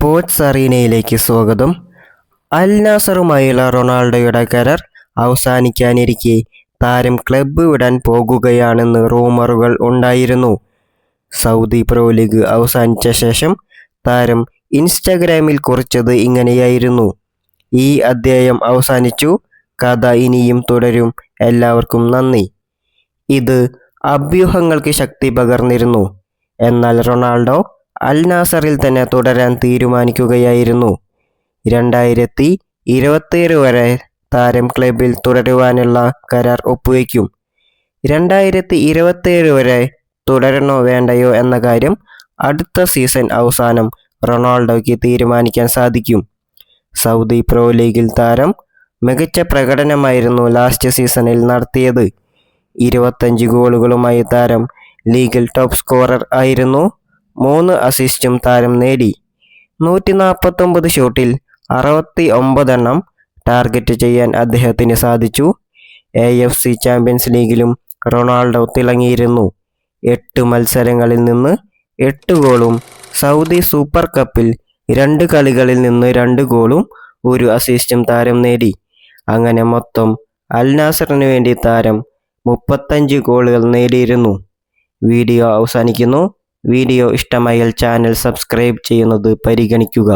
Sports അറീനയിലേക്ക് സ്വാഗതം. അൽ നാസറുമായുള്ള റൊണാൾഡോയുടെ കരാർ അവസാനിക്കാനിരിക്കെ താരം ക്ലബ്ബ് വിടാൻ പോകുകയാണെന്ന് റൂമറുകൾ ഉണ്ടായിരുന്നു. സൗദി പ്രോ ലീഗ് അവസാനിച്ച ശേഷം താരം ഇൻസ്റ്റഗ്രാമിൽ കുറിച്ചത് ഇങ്ങനെയായിരുന്നു. ഈ അധ്യായം അവസാനിച്ചു. കഥ ഇനിയും തുടരും. എല്ലാവർക്കും നന്ദി. ഇത് അഭ്യൂഹങ്ങൾക്ക് ശക്തി പകർന്നിരുന്നു. എന്നാൽ റൊണാൾഡോ അൽ നാസറിൽ തന്നെ തുടരാൻ തീരുമാനിക്കുകയായിരുന്നു. രണ്ടായിരത്തി ഇരുപത്തിയേഴ് വരെ താരം ക്ലബിൽ തുടരുവാനുള്ള കരാർ ഒപ്പുവയ്ക്കും രണ്ടായിരത്തി ഇരുപത്തിയേഴ് വരെ തുടരണോ വേണ്ടയോ എന്ന കാര്യം അടുത്ത സീസൺ അവസാനം റൊണാൾഡോയ്ക്ക് തീരുമാനിക്കാൻ സാധിക്കും. സൗദി പ്രോ ലീഗിൽ താരം മികച്ച പ്രകടനമായിരുന്നു ലാസ്റ്റ് സീസണിൽ നടത്തിയത്. ഇരുപത്തഞ്ച് ഗോളുകളുമായി താരം ലീഗിൽ ടോപ്പ് സ്കോറർ ആയിരുന്നു. മൂന്ന് അസിസ്റ്റും താരം നേടി. നൂറ്റി നാൽപ്പത്തൊമ്പത് ഷോട്ടിൽ അറുപത്തി ഒമ്പതെണ്ണം ടാർഗറ്റ് ചെയ്യാൻ അദ്ദേഹത്തിന് സാധിച്ചു. എ എഫ് സി ചാമ്പ്യൻസ് ലീഗിലും റൊണാൾഡോ തിളങ്ങിയിരുന്നു. എട്ട് മത്സരങ്ങളിൽ നിന്ന് എട്ട് ഗോളും സൗദി സൂപ്പർ കപ്പിൽ രണ്ട് കളികളിൽ നിന്ന് രണ്ട് ഗോളും ഒരു അസിസ്റ്റും താരം നേടി. അങ്ങനെ മൊത്തം അൽ നാസറിന് വേണ്ടി താരം മുപ്പത്തഞ്ച് ഗോളുകൾ നേടിയിരുന്നു. വീഡിയോ അവസാനിക്കുന്നു. വീഡിയോ ഇഷ്ടമായാൽ ചാനൽ സബ്സ്ക്രൈബ് ചെയ്യുന്നത് പരിഗണിക്കുക.